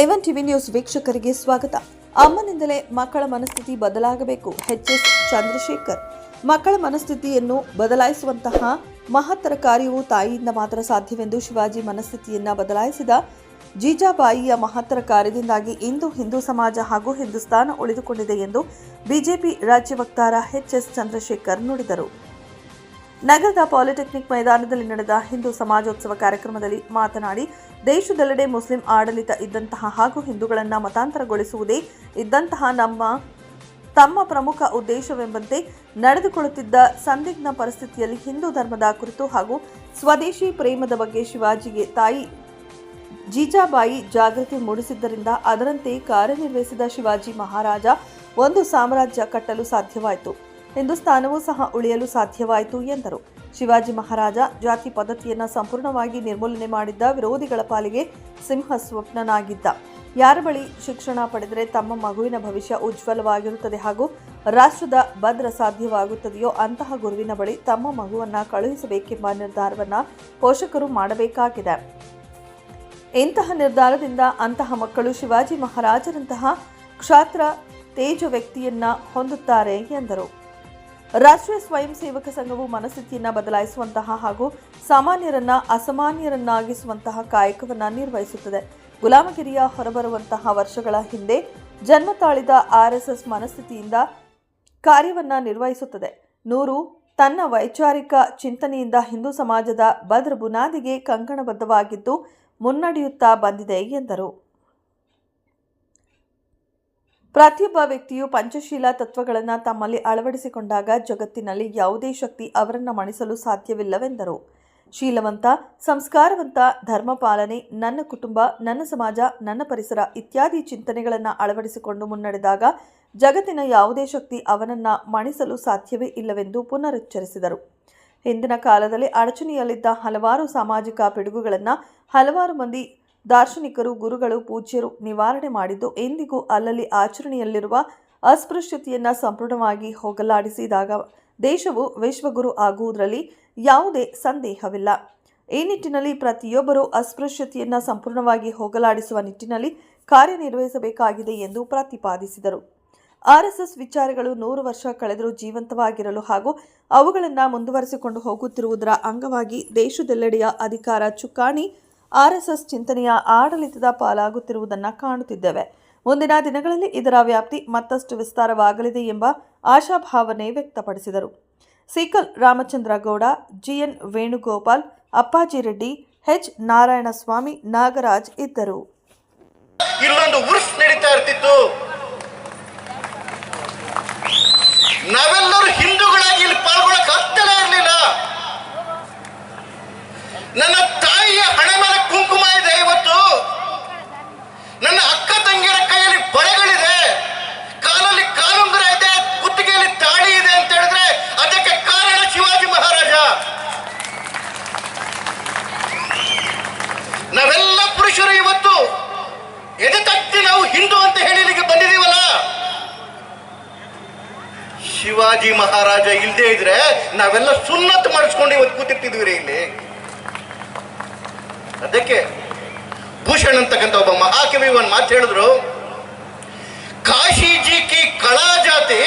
A one TV news ವೀಕ್ಷಕರಿಗೆ ಸ್ವಾಗತ. ಅಮ್ಮನಿಂದಲೇ ಮಕ್ಕಳ ಮನಸ್ಥಿತಿ ಬದಲಾಗಬೇಕು. H S Chandrashekar. ಮಕ್ಕಳ ಮನಸ್ಥಿತಿಯನ್ನು ಬದಲಾಯಿಸುವಂತಹ ಮಹತ್ತರ ಕಾರ್ಯವು ತಾಯಿಯಿಂದ ಮಾತ್ರ ಸಾಧ್ಯವೆಂದು ಶಿವಾಜಿ ಮನಸ್ಥಿತಿಯನ್ನು ಬದಲಾಯಿಸಿದ ಜೀಜಾಬಾಯಿಯ ಮಹತ್ತರ ಕಾರ್ಯದಿಂದಾಗಿ ಇಂದು ಹಿಂದೂ ಸಮಾಜ ಹಾಗೂ ಹಿಂದೂಸ್ತಾನ ಉಳಿದುಕೊಂಡಿದೆ ಎಂದು ಬಿಜೆಪಿ ರಾಜ್ಯ ವಕ್ತಾರ ಎಚ್ ಎಸ್ ಚಂದ್ರಶೇಖರ್ ನುಡಿದರು. ನಗರದ ಪಾಲಿಟೆಕ್ನಿಕ್ ಮೈದಾನದಲ್ಲಿ ನಡೆದ ಹಿಂದೂ ಸಮಾಜೋತ್ಸವ ಕಾರ್ಯಕ್ರಮದಲ್ಲಿ ಮಾತನಾಡಿ, ದೇಶದೆಲ್ಲೆಡೆ ಮುಸ್ಲಿಂ ಆಡಳಿತ ಇದ್ದಂತಹ ಹಾಗೂ ಹಿಂದೂಗಳನ್ನು ಮತಾಂತರಗೊಳಿಸುವುದೇ ಇದ್ದಂತಹ ನಮ್ಮ, ತಮ್ಮ ಪ್ರಮುಖ ಉದ್ದೇಶವೆಂಬಂತೆ ನಡೆದುಕೊಳ್ಳುತ್ತಿದ್ದ ಸಂದಿಗ್ಧ ಪರಿಸ್ಥಿತಿಯಲ್ಲಿ ಹಿಂದೂ ಧರ್ಮದ ಕುರಿತು ಹಾಗೂ ಸ್ವದೇಶಿ ಪ್ರೇಮದ ಬಗ್ಗೆ ಶಿವಾಜಿಗೆ ತಾಯಿ ಜೀಜಾಬಾಯಿ ಜಾಗೃತಿ ಮೂಡಿಸಿದ್ದರಿಂದ ಅದರಂತೆ ಕಾರ್ಯನಿರ್ವಹಿಸಿದ ಶಿವಾಜಿ ಮಹಾರಾಜ ಒಂದು ಸಾಮ್ರಾಜ್ಯ ಕಟ್ಟಲು ಸಾಧ್ಯವಾಯಿತು. ಹಿಂದೂಸ್ತಾನವೂ ಸಹ ಉಳಿಯಲು ಸಾಧ್ಯವಾಯಿತು ಎಂದರು. ಶಿವಾಜಿ ಮಹಾರಾಜ ಜಾತಿ ಪದ್ಧತಿಯನ್ನು ಸಂಪೂರ್ಣವಾಗಿ ನಿರ್ಮೂಲನೆ ಮಾಡಿದ್ದ ವಿರೋಧಿಗಳ ಪಾಲಿಗೆ ಸಿಂಹ ಸ್ವಪ್ನನಾಗಿದ್ದ. ಯಾರ ಬಳಿ ಶಿಕ್ಷಣ ಪಡೆದರೆ ತಮ್ಮ ಮಗುವಿನ ಭವಿಷ್ಯ ಉಜ್ವಲವಾಗಿರುತ್ತದೆ ಹಾಗೂ ರಾಷ್ಟ್ರದ ಭದ್ರ ಸಾಧ್ಯವಾಗುತ್ತದೆಯೋ ಅಂತಹ ಗುರುವಿನ ಬಳಿ ತಮ್ಮ ಮಗುವನ್ನು ಕಳುಹಿಸಬೇಕೆಂಬ ನಿರ್ಧಾರವನ್ನು ಪೋಷಕರು ಮಾಡಬೇಕಾಗಿದೆ. ಇಂತಹ ನಿರ್ಧಾರದಿಂದ ಅಂತಹ ಮಕ್ಕಳು ಶಿವಾಜಿ ಮಹಾರಾಜರಂತಹ ಕ್ಷಾತ್ರ ತೇಜ ವ್ಯಕ್ತಿಯನ್ನ ಹೊಂದುತ್ತಾರೆ ಎಂದರು. ರಾಷ್ಟ್ರೀಯ ಸ್ವಯಂ ಸೇವಕ ಸಂಘವು ಮನಸ್ಥಿತಿಯನ್ನು ಬದಲಾಯಿಸುವಂತಹ ಹಾಗೂ ಸಾಮಾನ್ಯರನ್ನ ಅಸಾಮಾನ್ಯರನ್ನಾಗಿಸುವಂತಹ ಕಾಯಕವನ್ನು ನಿರ್ವಹಿಸುತ್ತದೆ. ಗುಲಾಮಗಿರಿಯ ಹೊರಬರುವಂತಹ ವರ್ಷಗಳ ಹಿಂದೆ ಜನ್ಮ ತಾಳಿದ ಆರ್ಎಸ್ಎಸ್ ಮನಸ್ಥಿತಿಯಿಂದ ಕಾರ್ಯವನ್ನು ನಿರ್ವಹಿಸುತ್ತದೆ. ನೂರು ತನ್ನ ವೈಚಾರಿಕ ಚಿಂತನೆಯಿಂದ ಹಿಂದೂ ಸಮಾಜದ ಭದ್ರ ಬುನಾದಿಗೆ ಕಂಕಣಬದ್ಧವಾಗಿದ್ದು ಮುನ್ನಡೆಯುತ್ತಾ ಬಂದಿದೆ ಎಂದರು. ಪ್ರತಿಯೊಬ್ಬ ವ್ಯಕ್ತಿಯು ಪಂಚಶೀಲ ತತ್ವಗಳನ್ನು ತಮ್ಮಲ್ಲಿ ಅಳವಡಿಸಿಕೊಂಡಾಗ ಜಗತ್ತಿನಲ್ಲಿ ಯಾವುದೇ ಶಕ್ತಿ ಅವರನ್ನು ಮಣಿಸಲು ಸಾಧ್ಯವಿಲ್ಲವೆಂದರು. ಶೀಲವಂತ, ಸಂಸ್ಕಾರವಂತ ಧರ್ಮ ಪಾಲನೆ ನನ್ನ ಕುಟುಂಬ, ನನ್ನ ಸಮಾಜ, ನನ್ನ ಪರಿಸರ ಇತ್ಯಾದಿ ಚಿಂತನೆಗಳನ್ನು ಅಳವಡಿಸಿಕೊಂಡು ಮುನ್ನಡೆದಾಗ ಜಗತ್ತಿನ ಯಾವುದೇ ಶಕ್ತಿ ಅವನನ್ನು ಮಣಿಸಲು ಸಾಧ್ಯವೇ ಇಲ್ಲವೆಂದು ಪುನರುಚ್ಚರಿಸಿದರು. ಹಿಂದಿನ ಕಾಲದಲ್ಲಿ ಅಡಚಣೆಯಲ್ಲಿದ್ದ ಹಲವಾರು ಸಾಮಾಜಿಕ ಪಿಡುಗುಗಳನ್ನು ಹಲವಾರು ಮಂದಿ ದಾರ್ಶನಿಕರು, ಗುರುಗಳು, ಪೂಜ್ಯರು ನಿವಾರಣೆ ಮಾಡಿದ್ದು ಎಂದಿಗೂ ಅಲ್ಲಲ್ಲಿ ಆಚರಣೆಯಲ್ಲಿರುವ ಅಸ್ಪೃಶ್ಯತೆಯನ್ನು ಸಂಪೂರ್ಣವಾಗಿ ಹೋಗಲಾಡಿಸಿದಾಗ ದೇಶವು ವಿಶ್ವಗುರು ಆಗುವುದರಲ್ಲಿ ಯಾವುದೇ ಸಂದೇಹವಿಲ್ಲ. ಈ ನಿಟ್ಟಿನಲ್ಲಿ ಪ್ರತಿಯೊಬ್ಬರೂ ಅಸ್ಪೃಶ್ಯತೆಯನ್ನು ಸಂಪೂರ್ಣವಾಗಿ ಹೋಗಲಾಡಿಸುವ ನಿಟ್ಟಿನಲ್ಲಿ ಕಾರ್ಯನಿರ್ವಹಿಸಬೇಕಾಗಿದೆ ಎಂದು ಪ್ರತಿಪಾದಿಸಿದರು. ಆರ್ಎಸ್ಎಸ್ ವಿಚಾರಗಳು ನೂರು ವರ್ಷ ಕಳೆದರೂ ಜೀವಂತವಾಗಿರಲು ಹಾಗೂ ಅವುಗಳನ್ನು ಮುಂದುವರೆಸಿಕೊಂಡು ಹೋಗುತ್ತಿರುವುದರ ಅಂಗವಾಗಿ ದೇಶದೆಲ್ಲೆಡೆಯ ಅಧಿಕಾರ ಚುಕ್ಕಾಣಿ ಆರ್ಎಸ್ಎಸ್ ಚಿಂತನೆಯ ಆಡಳಿತದ ಪಾಲಾಗುತ್ತಿರುವುದನ್ನು ಕಾಣುತ್ತಿದ್ದೇವೆ. ಮುಂದಿನ ದಿನಗಳಲ್ಲಿ ಇದರ ವ್ಯಾಪ್ತಿ ಮತ್ತಷ್ಟು ವಿಸ್ತಾರವಾಗಲಿದೆ ಎಂಬ ಆಶಾಭಾವನೆ ವ್ಯಕ್ತಪಡಿಸಿದರು. Seekal Ramachandra Gowda G N Venugopal, Appaji Reddy, H Narayanaswamy, Nagaraj ಇದ್ದರು. ಇಲ್ಲೊಂದು ನಡೀತಾ ಇರ್ತಿತ್ತು. ನಾವೆಲ್ಲರೂ ಹಿಂದೂಗಳಾಗಿ ಇಲ್ಲಿ ಪಾಲ್ಗೊಳ್ಳಕ್ ಇರಲಿಲ್ಲ ನನ್ನ ತಾಯಿಯ ಹಣೆ ಮೇಲೆ ಕುಂಕುಮ ಇದೆ ಇವತ್ತು ನನ್ನ ಅಕ್ಕ ತಂಗಿಯರ ಕೈಯಲ್ಲಿ ಬಳೆಗಳಿದೆ ಕಾಲಲ್ಲಿ ಕಾಲುಂಗುರ ಇದೆ ಕುತ್ತಿಗೆಯಲ್ಲಿ ತಾಳಿ ಇದೆ ಅಂತ ಹೇಳಿದ್ರೆ ಅದಕ್ಕೆ ಕಾರಣ ಶಿವಾಜಿ ಮಹಾರಾಜ ನಾವೆಲ್ಲ ಪುರುಷರು ಇವತ್ತು ಎದೆ ತಟ್ಟಿ ನಾವು ಹಿಂದೂ ಅಂತ ಹೇಳಿ ಇಲ್ಲಿಗೆ ಬಂದಿದೀವಲ್ಲ ಶಿವಾಜಿ ಮಹಾರಾಜ ಇಲ್ಲದೆ ಇದ್ರೆ ನಾವೆಲ್ಲ ಸುನ್ನತ್ ಕೂತಿರ್ತಿದ್ವಿ ರೀ ಇಲ್ಲಿ. ಅದಕ್ಕೆ ಭೂಷಣ್ ಅಂತಕ್ಕಂಥ ಒಬ್ಬ ಮಹಾಕವಿ ಒಂದು ಮಾತು ಹೇಳಿದ್ರು, ಕಾಶಿಜಿ ಕಿ ಕಳಾ ಜಾತಿ,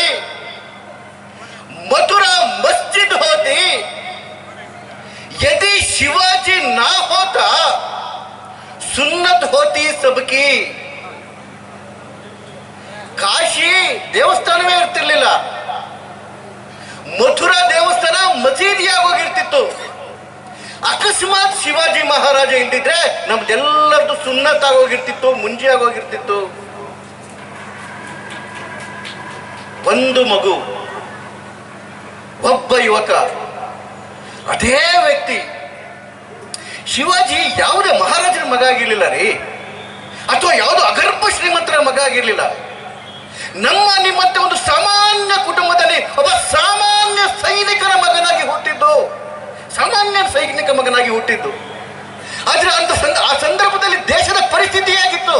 ಮಥುರಾ ಮಸ್ಜಿದ್ ಹೋತಿ, ಯದಿ ಶಿವಾಜಿ ನಾ ಹೋತಾ, ಸುನ್ನತ್ ಹೋತಿ ಸಬ್ಕಿ. ಕಾಶಿ ದೇವಸ್ಥಾನವೇ ಇರ್ತಿರ್ಲಿಲ್ಲ. ಮಥುರಾ ದೇವಸ್ಥಾನ ಮಸೀದಿಯಾಗಿ ಹೋಗಿರ್ತಿತ್ತು. ಅಕಸ್ಮಾತ್ ಶಿವಾಜಿ ಮಹಾರಾಜ ಇಲ್ದಿದ್ರೆ ನಮ್ದೆಲ್ಲರದು ಸುನ್ನತ್ ಆಗೋಗಿರ್ತಿತ್ತು ಮುಂಜಿ ಆಗೋಗಿರ್ತಿತ್ತು ಒಂದು ಮಗು, ಒಬ್ಬ ಯುವಕ, ಅದೇ ವ್ಯಕ್ತಿ. ಶಿವಾಜಿ ಯಾವುದೇ ಮಹಾರಾಜರ ಮಗ ಆಗಿರ್ಲಿಲ್ಲ ರೀ. ಅಥವಾ ಯಾವುದೋ ಅಗರ್ಭ ಶ್ರೀಮಂತರ ಮಗ ಆಗಿರ್ಲಿಲ್ಲ. ನಮ್ಮ ನಿಮ್ಮಂತೆ ಒಂದು ಸಾಮಾನ್ಯ ಕುಟುಂಬದಲ್ಲಿ ಒಬ್ಬ ಸಾಮಾನ್ಯ ಸೈನಿಕರ ಮಗನಾಗಿ ಹುಟ್ಟಿದ್ದು ಸಾಮಾನ್ಯ ಸೈನಿಕ ಮಗನಾಗಿ ಹುಟ್ಟಿದ್ದು ಆದ್ರೆ ಅಂತ ಆ ಸಂದರ್ಭದಲ್ಲಿ ದೇಶದ ಪರಿಸ್ಥಿತಿ ಹೇಗಿತ್ತು?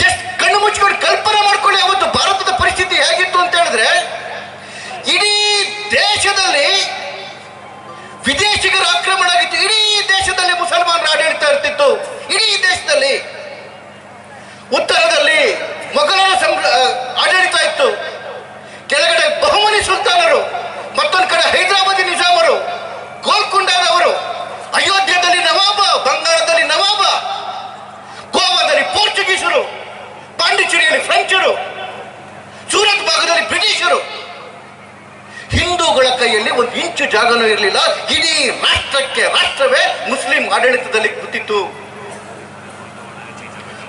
ಜಸ್ಟ್ ಕಣ್ಣು ಮುಚ್ಕೊಂಡು ಕಲ್ಪನೆ ಮಾಡ್ಕೊಳ್ಳಿ ಅವತ್ತು ಭಾರತದ ಪರಿಸ್ಥಿತಿ ಹೇಗಿತ್ತು ಅಂತ ಹೇಳಿದ್ರೆ, ಇಡೀ ದೇಶದಲ್ಲಿ ವಿದೇಶಿಗರ ಆಕ್ರಮಣ ಆಗಿತ್ತು. ಇಡೀ ದೇಶದಲ್ಲಿ ಮುಸಲ್ಮಾನರ ಆಡಳಿತ ಇರ್ತಿತ್ತು. ಇಡೀ ದೇಶದಲ್ಲಿ ಉತ್ತರದಲ್ಲಿ ಮೊಘಲರ ಆಡಳಿತ ಇತ್ತು. ಕೆಳಗಡೆ ಒಂದು ಇಂಚು ಜಾಗನೂ ಇರಲಿಲ್ಲ. ಇಡೀ ರಾಷ್ಟ್ರಕ್ಕೆ, ರಾಷ್ಟ್ರವೇ ಮುಸ್ಲಿಂ ಆಡಳಿತದಲ್ಲಿ ಕೂತಿತ್ತು.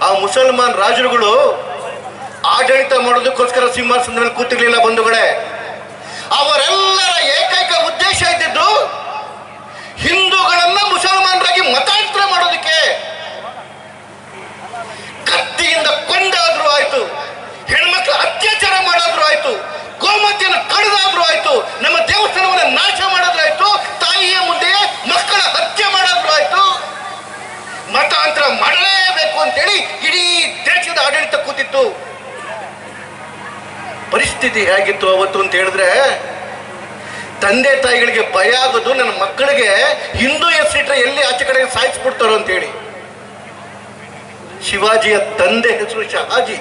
ಆ ಮುಸಲ್ಮಾನ್ ರಾಜರುಗಳು ಆಡಳಿತ ಮಾಡೋದಕ್ಕೋಸ್ಕರ ಸಿಂಹಾಸನದ ಮೇಲೆ ಕೂತಿರ್ಲಿಲ್ಲ ಬಂಧುಗಳೇ. ಅವರೆಲ್ಲರ ಏಕೈಕ ಉದ್ದೇಶ ಇದ್ದಿದ್ದು ಹಿಂದೂಗಳನ್ನ ಮುಸಲ್ಮಾನರಾಗಿ ಮತಾಂತರ ಮಾಡೋದಕ್ಕೆ. ಕತ್ತಿಯಿಂದ ಕೊಂಡಾದ್ರೂ ಆಯ್ತು. ಹೆಣ್ಮಕ್ಳು ಅತ್ಯಾಚಾರ ಮಾಡಾದ್ರೂ ಆಯ್ತು. ಗೋಮತಿಯನ್ನು ಕಡಿದಾದ್ರೂ ಆಯ್ತು, ನಮ್ಮ ದೇವಸ್ಥಾನವನ್ನ ನಾಶ ಮಾಡೋದ್ರೂ ಆಯ್ತು, ತಾಯಿಯ ಮುಂದೆ ಮಕ್ಕಳ ಹತ್ಯೆ ಮಾಡೋದ್ರೂ ಆಯ್ತು. ಮತಾಂತರ ಮಾಡಲೇಬೇಕು ಅಂತೇಳಿ ಇಡೀ ದೇಶದ ಆಡಳಿತ ಕೂತಿತ್ತು. ಪರಿಸ್ಥಿತಿ ಹೇಗಿತ್ತು ಅವತ್ತು ಅಂತ ಹೇಳಿದ್ರೆ, ತಂದೆ ತಾಯಿಗಳಿಗೆ ಭಯ ಆಗೋದು ನನ್ನ ಮಕ್ಕಳಿಗೆ ಹಿಂದೂ ಹೆಸರಿಟ್ರೆ ಎಲ್ಲಿ ಆಚೆ ಕಡೆ ಸಾಯಿಸ್ಬಿಡ್ತಾರೋ ಅಂತೇಳಿ. ಶಿವಾಜಿಯ ತಂದೆ ಹೆಸರು ಶಹಾಜಿ.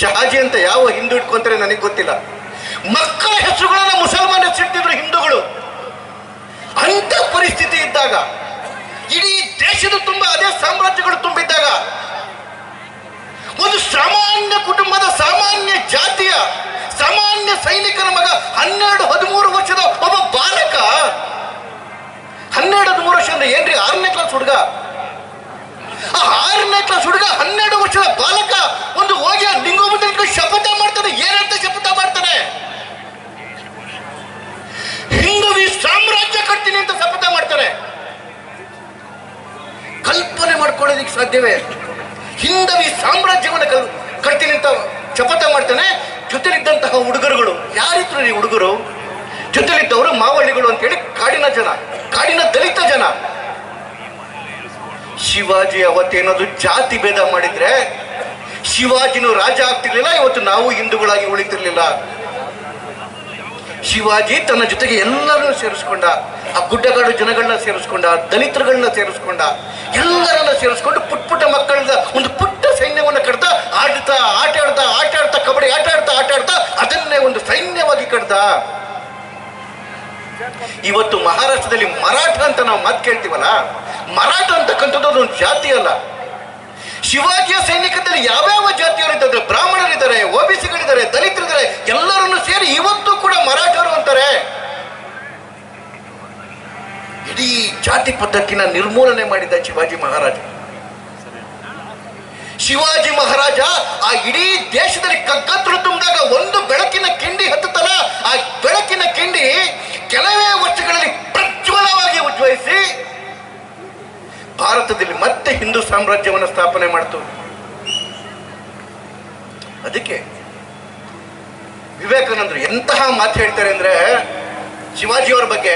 ಶಹಾಜಿ ಅಂತ ಯಾವ ಹಿಂದೂ ಇಟ್ಕೊಂತಾರೆ ನನಗೆ ಗೊತ್ತಿಲ್ಲ. ಮಕ್ಕಳ ಹೆಸರುಗಳನ್ನು ಮುಸಲ್ಮಾನ ಹೆಸರಿಟ್ಟಿದ್ರು ಹಿಂದೂಗಳು. ಅಂತ ಪರಿಸ್ಥಿತಿ ಇದ್ದಾಗ, ಇಡೀ ದೇಶದ ತುಂಬ ಅದೇ ಸಾಮ್ರಾಜ್ಯಗಳು ತುಂಬಿದ್ದಾಗ, ಒಂದು ಸಾಮಾನ್ಯ ಕುಟುಂಬದ ಸಾಮಾನ್ಯ ಜಾತಿಯ, ಸಾಮಾನ್ಯ ಸೈನಿಕನ ಮಗ ಹನ್ನೆರಡು, ಹದಿಮೂರು ವರ್ಷದ ಒಬ್ಬ ಬಾಲಕ, ಹನ್ನೆರಡು, ಹದಿಮೂರು ವರ್ಷ ಅಂದ್ರೆ ಏನ್ರಿ ಆರನೇ ಕ್ಲಾಸ್ ಹುಡುಗ? ಆ ಆರನೇ ಕ್ಲಾಸ್ ಹುಡುಗ ಹನ್ನೆರಡು ವರ್ಷದ ಬಾಲಕ ಒಂದು ಹೋಗಿ ಲಿಂಗ ಶಪಥ ಮಾಡ್ತಾನೆ. ಏನಂತ ಶಪಥ ಮಾಡ್ತಾನೆ? ಹಿಂದುವಿ ಸಾಮ್ರಾಜ್ಯ ಕಟ್ತೀನಿ ಅಂತ ಶಪಥ ಮಾಡ್ತಾರೆ? ಕಲ್ಪನೆ ಮಾಡ್ಕೊಳ್ಳೋದಿಕ್ ಸಾಧ್ಯವೇ? ಹಿಂದವಿ ಸಾಮ್ರಾಜ್ಯವನ್ನು ಕಲ್, ಕಟ್ತೀನಿ ಅಂತ ಶಪಥ ಮಾಡ್ತಾನೆ. ಜೊತೆಲಿದ್ದಂತಹ ಹುಡುಗರುಗಳು, ಯಾರಿದ್ರು ಈ ಹುಡುಗರು? ಜೊತೆಲಿದ್ದವರು ಮಾವಳ್ಳಿಗಳು ಅಂತೇಳಿ ಕಾಡಿನ ಜನ, ಕಾಡಿನ ದಲಿತ ಜನ. ಶಿವಾಜಿ ಅವತ್ತೇನಾದ್ರು ಜಾತಿ ಭೇದ ಮಾಡಿದ್ರೆ, ಶಿವಾಜಿನೂ ರಾಜ ಆಗ್ತಿರ್ಲಿಲ್ಲ, ಇವತ್ತು ನಾವು ಹಿಂದೂಗಳಾಗಿ ಉಳಿತಿರ್ಲಿಲ್ಲ. ಶಿವಾಜಿ ತನ್ನ ಜೊತೆಗೆ ಎಲ್ಲರನ್ನು ಸೇರಿಸ್ಕೊಂಡ, ಆ ಗುಡ್ಡಗಾಡು ಜನಗಳನ್ನ ಸೇರಿಸ್ಕೊಂಡ, ದಲಿತರುಗಳನ್ನ ಸೇರಿಸ್ಕೊಂಡ, ಎಲ್ಲರನ್ನ ಸೇರಿಸ್ಕೊಂಡು ಪುಟ್ ಪುಟ್ಟ ಮಕ್ಕಳಿಂದ ಒಂದು ಪುಟ್ಟ ಸೈನ್ಯವನ್ನು ಕಟ್ತಾ, ಆಡ್ತಾ ಆಟ ಆಡ್ತಾ ಆಟ ಆಡ್ತಾ ಕಬಡ್ಡಿ ಆಟ ಆಡ್ತಾ ಆಟ ಆಡ್ತಾ ಅದನ್ನೇ ಒಂದು ಸೈನ್ಯವಾಗಿ ಕಡ್ದ ಇವತ್ತು ಮಹಾರಾಷ್ಟ್ರದಲ್ಲಿ ಮರಾಠ ಅಂತ ನಾವು ಮಾತು ಕೇಳ್ತೀವಲ್ಲ, ಮರಾಠ ಅಂತಕ್ಕಂಥದ್ದು ಅದೊಂದು ಜಾತಿ ಅಲ್ಲ. ಶಿವಾಜಿಯ ಸೈನಿಕದಲ್ಲಿ ಯಾವ್ಯಾವ ಜಾತಿಯವರು ಇದ್ದಾರೆ, ಬ್ರಾಹ್ಮಣರಿದ್ದಾರೆ, ಓಬಿಸಿಗಳಿದ್ದಾರೆ, ದಲಿತರಿದ್ದಾರೆ, ಎಲ್ಲರನ್ನು ಸೇರಿ ಇವತ್ತು ಕೂಡ ಮರಾಠರು ಅಂತಾರೆ. ಇಡೀ ಜಾತಿ ಪದ್ಧತಿನ ನಿರ್ಮೂಲನೆ ಮಾಡಿದ ಶಿವಾಜಿ ಮಹಾರಾಜ. ಶಿವಾಜಿ ಮಹಾರಾಜ ಆ ಇಡೀ ದೇಶದಲ್ಲಿ ಕಗ್ಗತ್ರು ತುಂಬಿದಾಗ ಒಂದು ಬೆಳಕಿನ ಕಿಂಡಿ ಹತ್ತುತ್ತಲ್ಲ, ಆ ಬೆಳಕಿನ ಕಿಂಡಿ ಕೆಲವೇ ವರ್ಷಗಳಲ್ಲಿ ಪ್ರಜ್ವಲವಾಗಿ ಉಜ್ವಲಿಸಿ ಭಾರತದಲ್ಲಿ ಮತ್ತೆ ಹಿಂದೂ ಸಾಮ್ರಾಜ್ಯವನ್ನು ಸ್ಥಾಪನೆ ಮಾಡ್ತು. ಅದಕ್ಕೆ ವಿವೇಕಾನಂದರು ಎಂತಹ ಮಾತು ಹೇಳ್ತಾರೆ ಅಂದ್ರೆ ಶಿವಾಜಿಯವರ ಬಗ್ಗೆ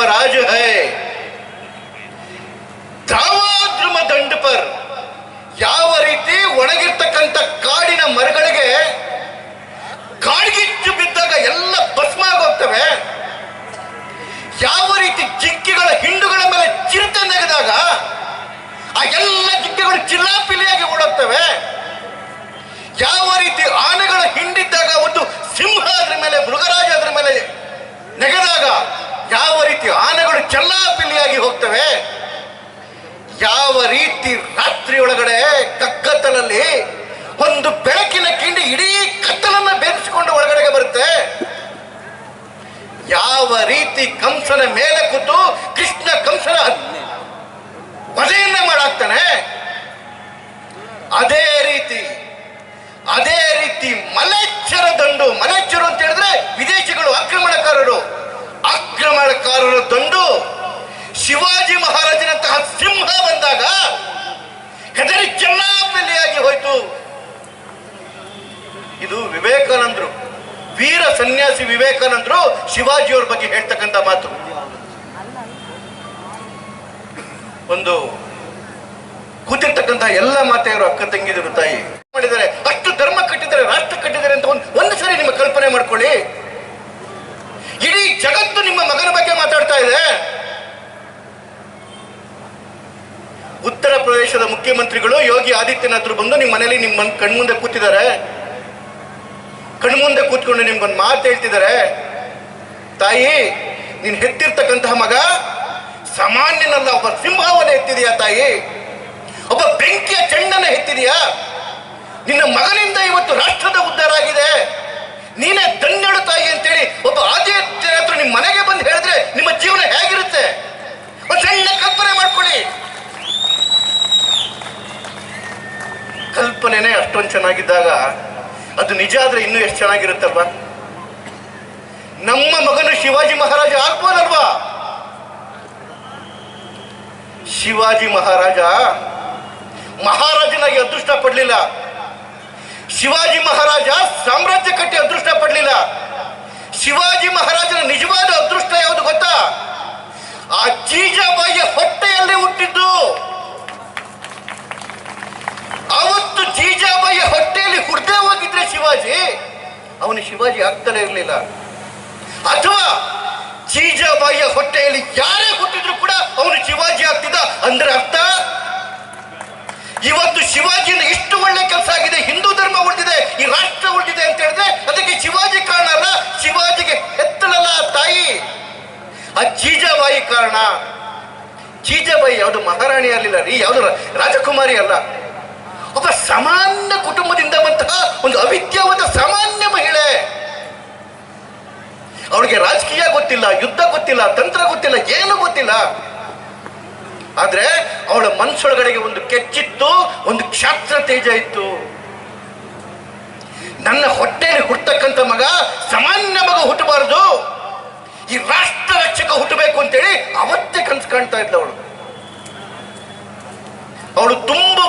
शेर शिवराज है ದಾವಾದ್ರುಮ ದಂಡ ಪರ್ ಯಾವ ರೀತಿ ಒಣಗಿರ್ತಕ್ಕಂಥ ಕಾಡಿನ ಮರಗಳಿಗೆ ಕಾಡ್ಗಿಚ್ಚು ಬಿದ್ದಾಗ ಎಲ್ಲ ಭಸ್ಮ ಆಗೋಗ್ತವೆ ಯಾವ ರೀತಿ ಜಿಂಕೆಗಳ ಹಿಂಡುಗಳ ಮೇಲೆ ಚಿರತೆ ನೆಗೆದಾಗ ಆ ಎಲ್ಲ ಜಿಂಕೆಗಳು ಚಿಲ್ಲಾಪಿಲಿಯಾಗಿ ಓಡೋಗ್ತವೆ ಯಾವ ರೀತಿ ಆನೆಗಳ ಹಿಂಡಿದ್ದಾಗ ಒಂದು ಸಿಂಹ ಅದ್ರ ಮೇಲೆ ಮೃಗರಾಜ ಅದ್ರ ಮೇಲೆ ನೆಗೆದಾಗ ಯಾವ ರೀತಿ ಆನೆಗಳು ಚೆಲ್ಲಾಪಿಲ್ಲಿಯಾಗಿ ಹೋಗ್ತವೆ ಯಾವ ರೀತಿ ರಾತ್ರಿ ಒಳಗಡೆ ಕಗ್ಗತ್ತಲಲ್ಲಿ ಒಂದು ಬೆಳಕಿನ ಇಡೀ ಕತ್ತಲನ್ನ ಬೇರಿಸಿಕೊಂಡು ಒಳಗಡೆಗೆ ಬರುತ್ತೆ ಯಾವ ರೀತಿ ಕಂಸನ ಮೇಲೆ ಕೂತು ಕೃಷ್ಣ ಕಂಸನ ವಧೆಯನ್ನ ಮಾಡಾಕ್ತಾನೆ ಅದೇ ರೀತಿ ಅದೇ ರೀತಿ ಮಲೆಚ್ಚರ ದಂಡು ಮಲೆಚ್ಚರು ಅಂತ ಹೇಳಿದ್ರೆ ವಿದೇಶಿಗಳು ಆಕ್ರಮಣಕಾರರು ಆಕ್ರಮಣಕಾರರ ದಂಡು ಶಿವಾಜಿ ಮಹಾರಾಜನಂತಹ ಸಿಂಹ ಬಂದಾಗ ಹೆದರಿ ಚೆಲ್ಲಾಪಿಲ್ಲಿಯಾಗಿ ಹೋಯ್ತು. ಇದು ವಿವೇಕಾನಂದರು, ವೀರ ಸನ್ಯಾಸಿ ವಿವೇಕಾನಂದರು ಶಿವಾಜಿಯವ್ರ ಬಗ್ಗೆ ಹೇಳ್ತಕ್ಕಂಥ ಮಾತು. ಒಂದು ಕೂತಿರ್ತಕ್ಕಂಥ ಎಲ್ಲ ಮಾತೆಯವರು ಅಕ್ಕ ತಂಗಿದರು ತಾಯಿ ಮಾಡಿದ್ದಾರೆ. ಅಷ್ಟು ಧರ್ಮ ಕಟ್ಟಿದ್ದಾರೆ ರಾಷ್ಟ್ರ ಕಟ್ಟಿದ್ದಾರೆ ಅಂತ ಒಂದು ಒಂದು ಸರಿ ನಿಮ್ಮ ಕಲ್ಪನೆ ಮಾಡ್ಕೊಳ್ಳಿ. ಇಡೀ ಜಗತ್ತು ನಿಮ್ಮ ಮಗನ ಬಗ್ಗೆ ಮಾತಾಡ್ತಾ ಇದೆ. ಉತ್ತರ ಪ್ರದೇಶದ ಮುಖ್ಯಮಂತ್ರಿಗಳು ಯೋಗಿ ಆದಿತ್ಯನಾಥ್ರು ಬಂದು ನಿಮ್ಮ ಮನೇಲಿ ನಿಮ್ಮ ಕಣ್ಮುಂದೆ ಕೂತಿದ್ದಾರೆ. ಕಣ್ಮುಂದೆ ಕೂತ್ಕೊಂಡು ನಿಮ್ಗೊಂದು ಮಾತು ಹೇಳ್ತಿದ್ದಾರೆ. ತಾಯಿ, ನೀನ್ ಹೆತ್ತಿರ್ತಕ್ಕಂತಹ ಮಗ ಸಾಮಾನ್ಯನಲ್ಲ, ಒಬ್ಬ ಸಿಂಹವನ್ನ ಎತ್ತಿದೆಯಾ ತಾಯಿ. ಒಬ್ಬ ಬೆಂಕಿಯ ಚೆಂಡನ ಎತ್ತಿದೆಯಾ ನಿನ್ನ ಮಗನಿಂದ ಇವತ್ತು ರಾಷ್ಟ್ರದ ಉದ್ಧಾರ ಆಗಿದೆ. ನೀನೇ ದಂಡಳು ತಾಯಿ ಅಂತೇಳಿ ಒಬ್ಬ ಆದಿತ್ಯನಾಥ್ರು ನಿಮ್ಮ ಮನೆಗೆ ಬಂದು ಹೇಳಿದ್ರೆ ನಿಮ್ಮ ಜೀವನ ಹೇಗಿರುತ್ತೆ? ಒಂದು ಸಣ್ಣ ಕಲ್ಪನೆ ಮಾಡ್ಕೊಳ್ಳಿ. ಕಲ್ಪನೆನೇ ಅಷ್ಟೊಂದು ಚೆನ್ನಾಗಿದ್ದಾಗ ಅದು ನಿಜ ಆದ್ರೆ ಇನ್ನೂ ಎಷ್ಟು ಚೆನ್ನಾಗಿರುತ್ತಲ್ವಾ? ನಮ್ಮ ಮಗನು ಶಿವಾಜಿ ಮಹಾರಾಜ ಆಗ್ಬೋದಲ್ವಾ? ಶಿವಾಜಿ ಮಹಾರಾಜ ಮಹಾರಾಜನಾಗಿ ಅದೃಷ್ಟ ಪಡಲಿಲ್ಲ. ಶಿವಾಜಿ ಮಹಾರಾಜ ಸಾಮ್ರಾಜ್ಯ ಕಟ್ಟಿ ಅದೃಷ್ಟ ಪಡಲಿಲ್ಲ. ಶಿವಾಜಿ ಮಹಾರಾಜನ ನಿಜವಾದ ಅದೃಷ್ಟ ಯಾವುದು ಗೊತ್ತಾ? ಆ ಜೀಜಾಬಾಯಿಯ ಹೊಟ್ಟೆಯಲ್ಲಿ ಹುಟ್ಟಿದ್ದು ಅವತ್ತು ಜೀಜಾಬಾಯಿಯ ಹೊಟ್ಟೆಯಲ್ಲಿ ಹುಡ್ದೇ ಹೋಗಿದ್ರೆ ಶಿವಾಜಿ? ಅವನು ಶಿವಾಜಿ ಆಗ್ತಾನೆ ಇರಲಿಲ್ಲ. ಅಥವಾ ಜೀಜಾಬಾಯಿಯ ಹೊಟ್ಟೆಯಲ್ಲಿ ಯಾರೇ ಹುಟ್ಟಿದ್ರು ಕೂಡ ಅವನು ಶಿವಾಜಿ ಆಗ್ತಿದ್ದ. ಅಂದ್ರೆ ಅರ್ಥ? ಇವತ್ತು ಶಿವಾಜಿನ ಇಷ್ಟು ಒಳ್ಳೆ ಕೆಲಸ ಆಗಿದೆ, ಹಿಂದೂ ಧರ್ಮ ಉಳಿದಿದೆ, ಈ ರಾಷ್ಟ್ರ ಉಳಿದಿದೆ ಅಂತ ಹೇಳಿದ್ರೆ ಅದಕ್ಕೆ ಶಿವಾಜಿ ಕಾರಣ ಅಲ್ಲ, ಶಿವಾಜಿಗೆ ಎತ್ತಲಲ್ಲ ತಾಯಿ. ಆ ಜೀಜಾಬಾಯಿ ಕಾರಣ. ಜೀಜಾಬಾಯಿ ಯಾವುದು ಮಹಾರಾಣಿ ಅಲ್ಲಿಲ್ಲ ರೀ, ಯಾವುದು ರಾಜಕುಮಾರಿ ಅಲ್ಲ. ಒಬ್ಬ ಸಾಮಾನ್ಯ ಕುಟುಂಬದಿಂದ ಬಂತಹ ಒಂದು ಅವಿದ್ಯಾವಂತ ಸಾಮಾನ್ಯ ಮಹಿಳೆ. ಅವಳಿಗೆ ರಾಜಕೀಯ ಗೊತ್ತಿಲ್ಲ, ಯುದ್ಧ ಗೊತ್ತಿಲ್ಲ, ತಂತ್ರ ಗೊತ್ತಿಲ್ಲ, ಏನು ಗೊತ್ತಿಲ್ಲ. ಆದ್ರೆ ಅವಳ ಮನಸ್ಸೊಳಗಡೆಗೆ ಒಂದು ಕೆಚ್ಚಿತ್ತು, ಒಂದು ಕ್ಷಾತ್ರ ತೇಜ ಇತ್ತು. ನನ್ನ ಹೊಟ್ಟೆಯಲ್ಲಿ ಹುಟ್ಟತಕ್ಕಂಥ ಮಗ ಸಾಮಾನ್ಯ ಮಗ ಹುಟ್ಟಬಾರದು. ಈ ರಾಷ್ಟ್ರ ರಕ್ಷಕ ಹುಟ್ಟಬೇಕು ಅಂತೇಳಿ ಅವತ್ತೇ ಕನ್ಸು ಕಾಣ್ತಾ ಇದ್ದ ಅವಳು ಅವಳು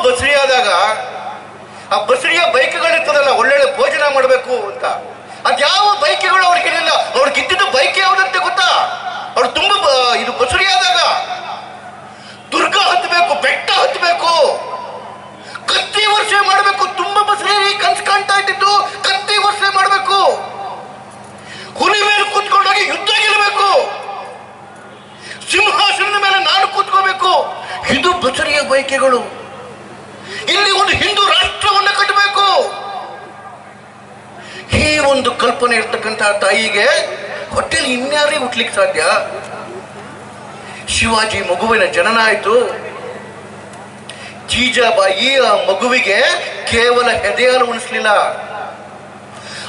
ತುಂಬಾ ಬಸರಿಯಾದಾಗ ಆ ಬಸರಿಯ ಬೈಕ್ಗಳಿರ್ತದಲ್ಲ ಒಳ್ಳೊಳ್ಳೆ ಭೋಜನ ಮಾಡಬೇಕು ಅಂತ. ಅದ್ಯಾವ ಬೈಕ್ಗಳು ಅವ್ರಿಗೆ ಇರಲಿಲ್ಲ ಅವ್ರಿಗೆ ಇದ್ದಿದ್ದು ಬೈಕ್ ಯಾವುದಂತೆ ಗೊತ್ತಾ? ಅವ್ರು ತುಂಬಾ ಇದು ಇದು ಆದಾಗ ದುರ್ಗ ಹತ್ತಬೇಕು ಬೆಟ್ಟ ಹತ್ತಬೇಕು ಕತ್ತಿ ವರ್ಷ ಮಾಡಬೇಕು, ತುಂಬಾ ಬಸರಿ ಕನ್ಸು ಕಾಣ್ತಾ ಇದ್ದಿದ್ದು, ಕತ್ತಿ ವರ್ಷ ಮಾಡಬೇಕು. ಹುಲಿ ಮೇಲೆ ಕೂತ್ಕೊಂಡೋಗಿ ಯುದ್ಧ ಗೆಲ್ಲಬೇಕು. ಸಿಂಹಾಸನದ ಮೇಲೆ ನಾನು ಕೂತ್ಕೋಬೇಕು. ಇದು ಬಸರಿಯ ಬಯಕೆಗಳು ಇಲ್ಲಿ ಒಂದು ಹಿಂದೂ ರಾಷ್ಟ್ರವನ್ನು ಕಟ್ಟಬೇಕು. ಈ ಒಂದು ಕಲ್ಪನೆ ಇರ್ತಕ್ಕಂತಹ ತಾಯಿಗೆ ಹೊಟ್ಟೆಲಿ ಇನ್ಯಾರೇ ಹುಟ್ಲಿಕ್ಕೆ ಸಾಧ್ಯ? ಶಿವಾಜಿ ಮಗುವಿನ ಜನನ ಆಯಿತು. ಜೀಜಾಬಾಯಿ ಆ ಮಗುವಿಗೆ ಕೇವಲ ಹೆದೆಯಾಲು ಉಣಿಸ್ಲಿಲ್ಲ.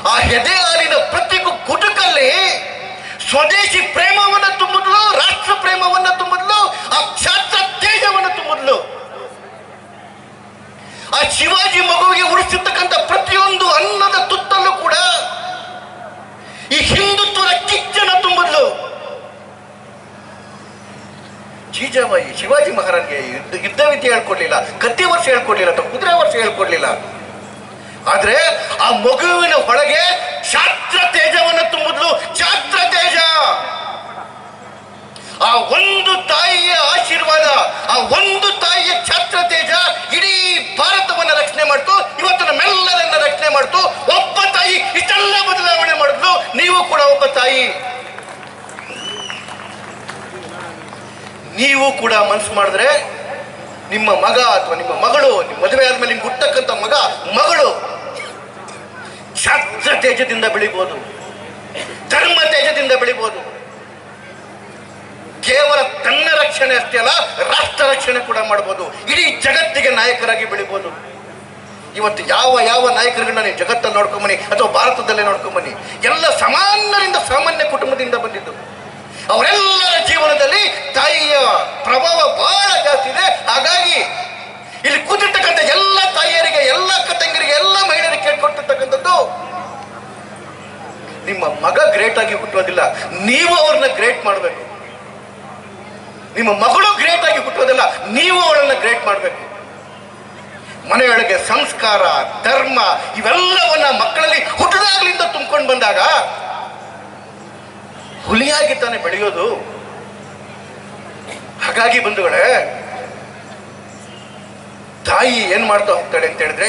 ಆ ಹೆದೆ ಹಾಲಿನ ಪ್ರತಿ ಗುಟುಕಲ್ಲಿ ಸ್ವದೇಶಿ ಪ್ರೇಮವನ್ನ ತುಂಬಿದ್ಲು ರಾಷ್ಟ್ರ ಪ್ರೇಮವನ್ನ ತುಂಬಿದ್ಲು ಆ ಕ್ಷಾತ್ರ ತೇಜವನ್ನ ತುಂಬಿದ್ಲು ಆ ಶಿವಾಜಿ ಮಗುವಿಗೆ ಉಳಿಸಿರ್ತಕ್ಕಂಥ ಪ್ರತಿಯೊಂದು ಅನ್ನದ ತುತ್ತಲ್ಲೂ ಕೂಡ ಈ ಹಿಂದುತ್ವದ ಕಿಚ್ಚನ ತುಂಬಿದ್ಲು. ಜೀಜಾಬಾಯಿ, ಶಿವಾಜಿ ಮಹಾರಾಜ್ಗೆ ಯುದ್ಧ ವಿದ್ಯೆ ಹೇಳ್ಕೊಡ್ಲಿಲ್ಲ, ಕತ್ತಿ ವರ್ಷ ಹೇಳ್ಕೊಡ್ಲಿಲ್ಲ, ಅಥವಾ ಕುದುರೆ ವರ್ಷ ಹೇಳ್ಕೊಡ್ಲಿಲ್ಲ. ಆದ್ರೆ ಆ ಮಗುವಿನ ಒಳಗೆ ಛಾತ್ರ ತೇಜವನ್ನು ತುಂಬಿದ್ಲು ಛಾತ್ರ ತೇಜ. ಆ ಒಂದು ತಾಯಿಯ ಆಶೀರ್ವಾದ, ಆ ಒಂದು ತಾಯಿಯ ಛಾತ್ರ ಇಡೀ ಭಾರತವನ್ನ ರಕ್ಷಣೆ ಮಾಡ್ತು ಇವತ್ತು ನಮ್ಮೆಲ್ಲರನ್ನ ರಕ್ಷಣೆ ಮಾಡ್ತು, ಒಬ್ಬ ತಾಯಿ ಇಷ್ಟೆಲ್ಲ ಬದಲಾವಣೆ ಮಾಡಿದ್ಲು, ನೀವು ಕೂಡ ಒಬ್ಬ ತಾಯಿ. ನೀವು ಕೂಡ ಮನ್ಸು ಮಾಡಿದ್ರೆ ನಿಮ್ಮ ಮಗ ಅಥವಾ ನಿಮ್ಮ ಮಗಳು, ನಿಮ್ಮ ಮದುವೆ ಆದ್ಮೇಲೆ ನಿಮ್ಗೆ ಹುಟ್ಟಕ್ಕಂಥ ಮಗ, ಮಗಳು ಶಾಸ್ತ್ರ ತೇಜದಿಂದ ಬೆಳಿಬೋದು. ಧರ್ಮ ತೇಜದಿಂದ ಬೆಳಿಬೋದು. ಕೇವಲ ತನ್ನ ರಕ್ಷಣೆ ಅಷ್ಟೇ ಅಲ್ಲ, ರಾಷ್ಟ್ರ ರಕ್ಷಣೆ ಕೂಡ ಮಾಡ್ಬೋದು. ಇಡೀ ಜಗತ್ತಿಗೆ ನಾಯಕರಾಗಿ ಬೆಳಿಬೋದು. ಇವತ್ತು ಯಾವ ಯಾವ ನಾಯಕರುಗಳನ್ನ ನೀವು ಜಗತ್ತಲ್ಲಿ ನೋಡ್ಕೊಂಬನಿ ಅಥವಾ ಭಾರತದಲ್ಲೇ ನೋಡ್ಕೊಂಬನಿ ಎಲ್ಲ ಸಾಮಾನ್ಯರಿಂದ ಸಾಮಾನ್ಯ ಕುಟುಂಬದಿಂದ ಬಂದಿದ್ದು. ಅವರೆಲ್ಲರ ಜೀವನದಲ್ಲಿ ತಾಯಿಯ ಪ್ರಭಾವ ಬಹಳ ಜಾಸ್ತಿ ಇದೆ. ಹಾಗಾಗಿ ಇಲ್ಲಿ ಕೂತಿರ್ತಕ್ಕಂಥ ಎಲ್ಲ ತಾಯಿಯರಿಗೆ, ಎಲ್ಲ ಅಕ್ಕ ಎಲ್ಲ ಮಹಿಳೆಯರಿಗೆ ಕೇಳ್ಕೊಟ್ಟಿರ್ತಕ್ಕಂಥದ್ದು, ನಿಮ್ಮ ಮಗ ಗ್ರೇಟ್ ಆಗಿ ಹುಟ್ಟೋದಿಲ್ಲ ನೀವು ಅವ್ರನ್ನ ಗ್ರೇಟ್ ಮಾಡಬೇಕು. ನಿಮ್ಮ ಮಗಳು ಗ್ರೇಟ್ ಆಗಿ ಹುಟ್ಟೋದಿಲ್ಲ ನೀವು ಅವಳನ್ನ ಗ್ರೇಟ್ ಮಾಡಬೇಕು. ಮನೆಯೊಳಗೆ ಸಂಸ್ಕಾರ, ಧರ್ಮ ಇವೆಲ್ಲವನ್ನ ಮಕ್ಕಳಲ್ಲಿ ಹುಟ್ಟದಾಗಲಿಂದ ತುಂಬಿಕೊಂಡು ಬಂದಾಗ ಹುಲಿಯಾಗಿ ತಾನೆ ಬೆಳೆಯೋದು. ಹಾಗಾಗಿ ಬಂಧುಗಳೇ, ತಾಯಿ ಏನ್ ಮಾಡ್ತಾ ಹೋಗ್ತಾಳೆ ಅಂತ ಹೇಳಿದ್ರೆ